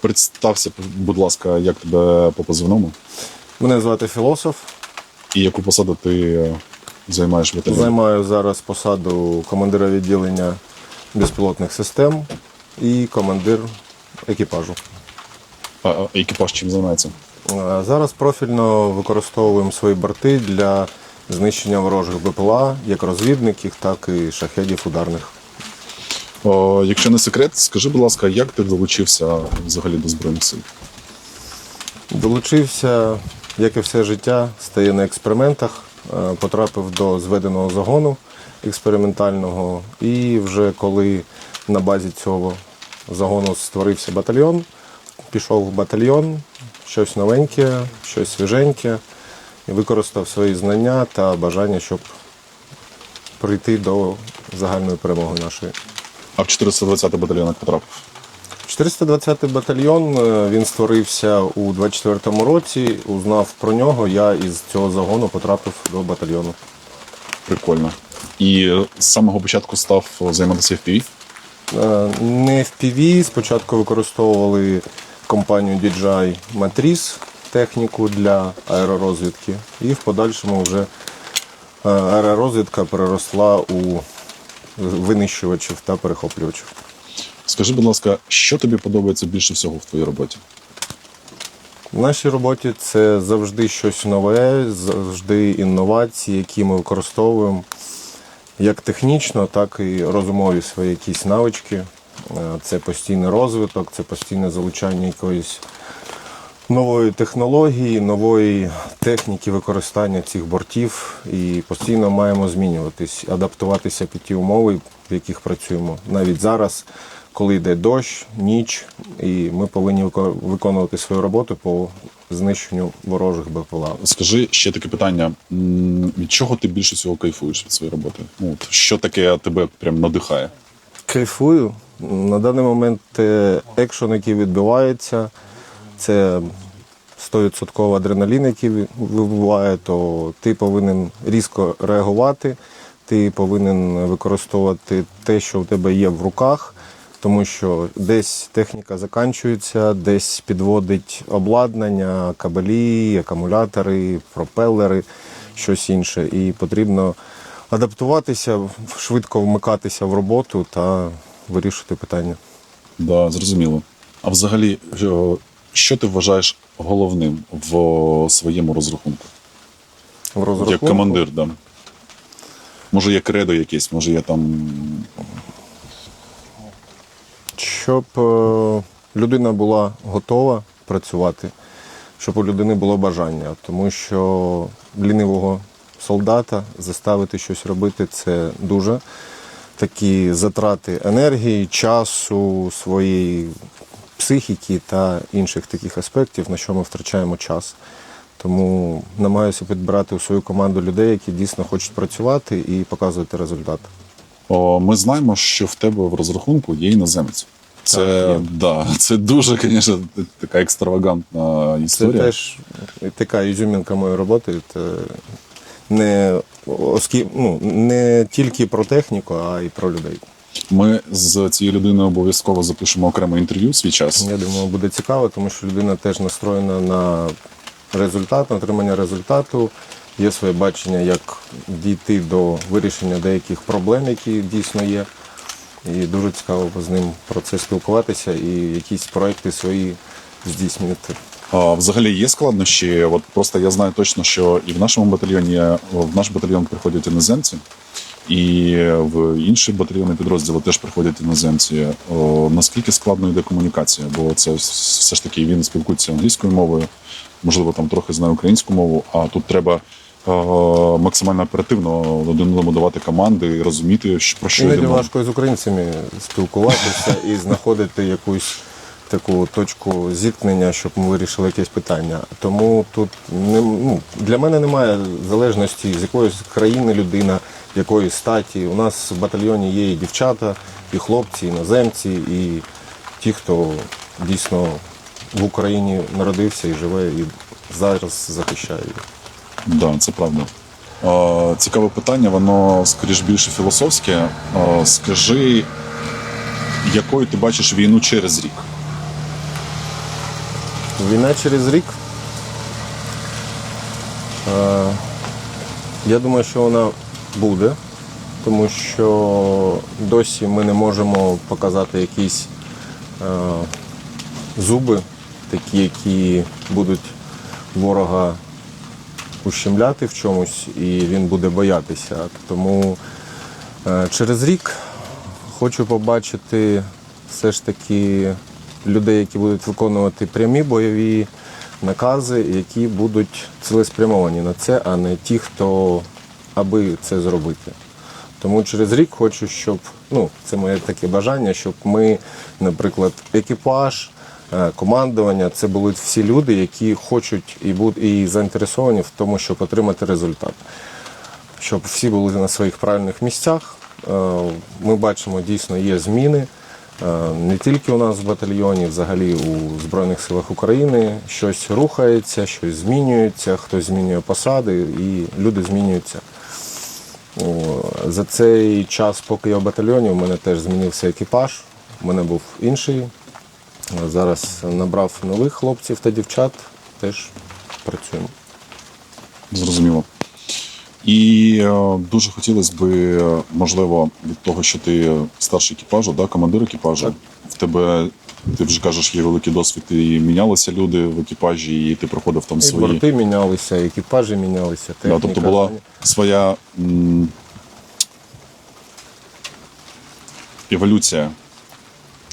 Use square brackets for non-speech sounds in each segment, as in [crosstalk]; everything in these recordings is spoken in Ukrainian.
Представся, будь ласка, як тебе по позивному Мене звати Філософ. і яку посаду ти е, займаєш в? Займаю зараз посаду командира відділення безпілотних систем і командир екіпажу. А, а екіпаж чим займається? Зараз профільно використовуємо свої борти для знищення ворожих БПЛА, як розвідників, так і шахедів ударних. О, якщо не секрет, скажи, будь ласка, як ти долучився взагалі до Збройних сил? Долучився, як і все життя, стає на експериментах, е, потрапив до зведеного загону експериментального. І вже коли на базі цього загону створився батальйон, пішов в батальйон, щось новеньке, щось свіженьке, і використав свої знання та бажання, щоб прийти до загальної перемоги нашої. А в 420 батальйон як потрапив? 420-й батальйон е, він створився у 24-му році. Узнав про нього. Я із цього загону потрапив до батальйону. Прикольно. І з самого початку став займатися FPV? Е, Не FPV, спочатку використовували компанію DJI Matriz техніку для аеророзвідки, і в подальшому вже е, аеророзвідка переросла у винищувачів та перехоплювачів. Скажи, будь ласка, що тобі подобається більше всього в твоїй роботі? В нашій роботі це завжди щось нове, завжди інновації, які ми використовуємо як технічно, так і розумові свої якісь навички. Е, Це постійний розвиток, це постійне залучання якоїсь нової технології, нової техніки використання цих бортів. І постійно маємо змінюватись, адаптуватися під ті умови, в яких працюємо. Навіть зараз, коли йде дощ, ніч, і ми повинні виконувати свою роботу по знищенню ворожих БПЛА. Скажи ще таке питання: від чого ти більше всього кайфуєш від своєї роботи? Ну, от, що таке тебе прям надихає? Кайфую. На даний момент е, екшон, який відбувається, це 100% адреналін, який вибуває, то ти повинен різко реагувати, ти повинен використовувати те, що в тебе є в руках, тому що десь техніка закінчується, десь підводить обладнання, кабелі, акумулятори, пропелери, щось інше. І потрібно адаптуватися, швидко вмикатися в роботу та вирішити питання. Да, зрозуміло. А взагалі, що- ти вважаєш головним в своєму розрахунку? В розрахунку, Як командир, да. Може, є кредо якесь, може є там. щоб е, людина була готова працювати, щоб у людини було бажання, тому що лінивого солдата заставити щось робити це дуже такі затрати енергії, часу, своєї психіки та інших таких аспектів, на що ми втрачаємо час. Тому намагаюся підбирати у свою команду людей, які дійсно хочуть працювати і показувати результат. О, ми знаємо, що в тебе в розрахунку є іноземець. Це, Так, да, це дуже, звісно, така екстравагантна історія. Це теж така ізюмінка моєї роботи. Це не, оскі... ну, не тільки про техніку, а й про людей. Ми з цією людиною обов'язково запишемо окреме інтерв'ю свій час. Я думаю, буде цікаво, тому що людина теж настроєна на результат, на отримання результату. Є своє бачення, як дійти до вирішення деяких проблем, які дійсно є. І дуже цікаво з ним про це спілкуватися і якісь проекти свої здійснювати. А, взагалі є складнощі. От просто я знаю точно, що і в нашому батальйоні в наш батальйон приходять іноземці, і в інші батальйони підрозділи теж приходять іноземці. О, наскільки складно йде комунікація? Бо це все ж таки він спілкується англійською мовою, можливо, там трохи знає українську мову, а тут треба. Максимально оперативно один одному давати команди і розуміти, що- про що йде важко з українцями спілкуватися і знаходити якусь таку точку зіткнення, щоб ми вирішили якесь питання. Тому тут не, ну, для мене немає залежності, з якоїсь країни людина, якої статі. У нас в батальйоні є і дівчата, і хлопці, і іноземці, і ті, хто дійсно в Україні народився і живе, і зараз захищає. її. Да, це правда. Цікаве питання, воно скоріш більше філософське. Скажи, якою ти бачиш війну через рік? Війна через рік. Е, Я думаю, що вона буде, тому що досі ми не можемо показати якісь е, зуби, такі, які будуть ворога ущемляти в чомусь, і він буде боятися. Тому е, через рік хочу побачити все ж таки людей, які будуть виконувати прямі бойові накази, які будуть цілеспрямовані на це, а не ті, хто аби це зробити. Тому через рік хочу, щоб ну, це моє таке бажання, щоб ми, наприклад, екіпаж, е, командування, це були всі люди, які хочуть і буд- і заінтересовані в тому, щоб отримати результат. Щоб всі були на своїх правильних місцях. Е, Ми бачимо, дійсно є зміни. Е, Не тільки у нас в батальйоні, взагалі у Збройних силах України щось рухається, щось змінюється, хтось змінює посади, і люди змінюються. За цей час, поки я в батальйоні, у мене теж змінився екіпаж. У мене був інший. Зараз набрав нових хлопців та дівчат, теж працюємо. Зрозуміло. І е, дуже хотілося б, е, можливо, від того, що ти старший екіпажу, да, командир екіпажу, Так. в тебе, ти вже кажеш, є великий досвід, і мінялися люди в екіпажі, і ти проходив там І свої. борти мінялися, екіпажі мінялися. Да, тобто була своя м, еволюція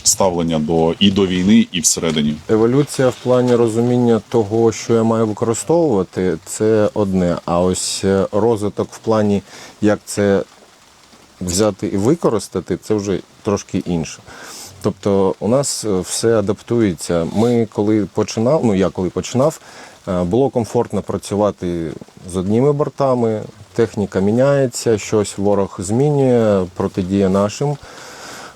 ставлення до і до війни, і всередині. Еволюція в плані розуміння того, що я маю використовувати, це одне. А ось е, розвиток в плані, як це взяти і використати, це вже трошки інше. Тобто у нас е, все адаптується. Ми коли починав, ну я коли починав, е, було комфортно працювати з одніми бортами, техніка міняється, щось ворог змінює, протидіє нашим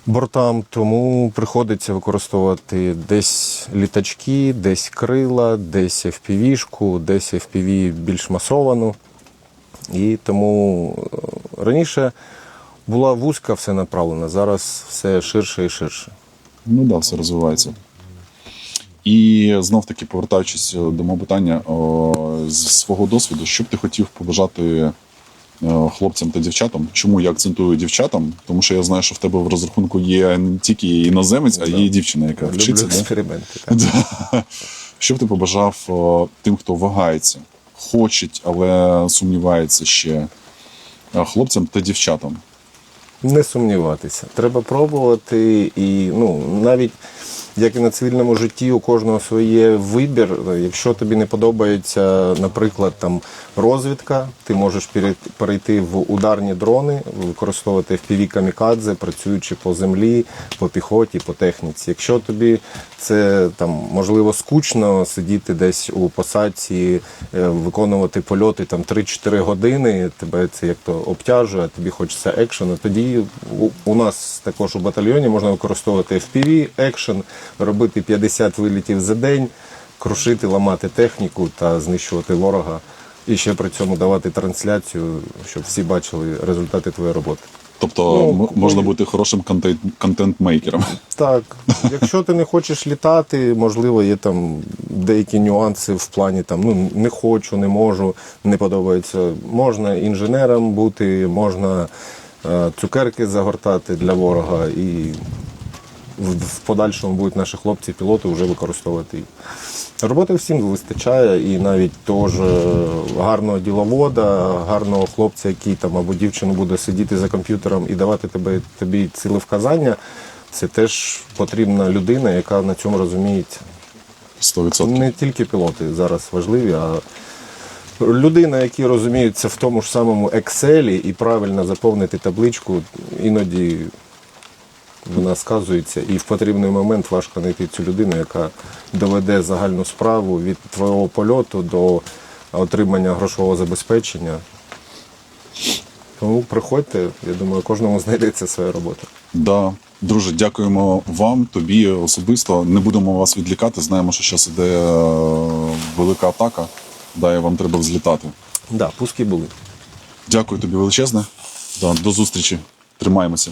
бортам, тому приходиться використовувати десь літачки, десь крила, десь FPV-шку, десь FPV більш масовану. І тому е, раніше була вузька все направлена, зараз все ширше і ширше. Ну так, да, все розвивається. І знов таки, повертаючись до мого питання, о, з свого досвіду, що б ти хотів побажати хлопцям та дівчатам? Чому я акцентую дівчатам? Тому що я знаю, що в тебе в розрахунку є не тільки іноземець, а є і дівчина, яка вчиться. Люблю да? експерименти. [laughs] Так. Да. Що б ти побажав тим, хто вагається, хочуть, але сумнівається ще е, хлопцям та дівчатам? Не сумніватися. Треба пробувати і ну навіть як і на цивільному житті, у кожного своє вибір. Якщо тобі не подобається, наприклад, там розвідка, ти можеш пере- перейти в ударні дрони, використовувати FPV камікадзе, працюючи по землі, по піхоті, по техніці. Якщо тобі це там можливо скучно сидіти десь у посадці, е, виконувати польоти там 3-4 години, тебе це як то обтяжує, тобі хочеться екшену. Тоді у нас також у батальйоні можна використовувати FPV, екшен, робити 50 вилітів за день, крушити, ламати техніку та знищувати ворога. І ще при цьому давати трансляцію, щоб всі бачили результати твоєї роботи. Тобто Ну, можна бути хорошим контент- контент-мейкером. [laughs] Так, якщо ти не хочеш літати, можливо, є там деякі нюанси в плані там ну не хочу, не можу, не подобається. Можна інженером бути, можна е, цукерки загортати для ворога, і в, подальшому будуть наші хлопці-пілоти вже використовувати їх. Роботи всім вистачає, і навіть того ж е, гарного діловода, гарного хлопця, який там або дівчина буде сидіти за комп'ютером і давати тебе, тобі цілевказання, це теж потрібна людина, яка на цьому розуміється. 100%. Не тільки пілоти зараз важливі, а людина, які розуміються в тому ж самому Excel і правильно заповнити табличку, іноді вона сказується, і в потрібний момент важко знайти цю людину, яка доведе загальну справу від твого польоту до отримання грошового забезпечення. Тому приходьте, я думаю, кожному знайдеться своя робота. Да. Друже, дякуємо вам, тобі особисто. Не будемо вас відлікати. Знаємо, що зараз іде е, велика атака. Да, і вам треба взлітати. Да, пуски були. Дякую тобі величезне. Да, до зустрічі. Тримаємося.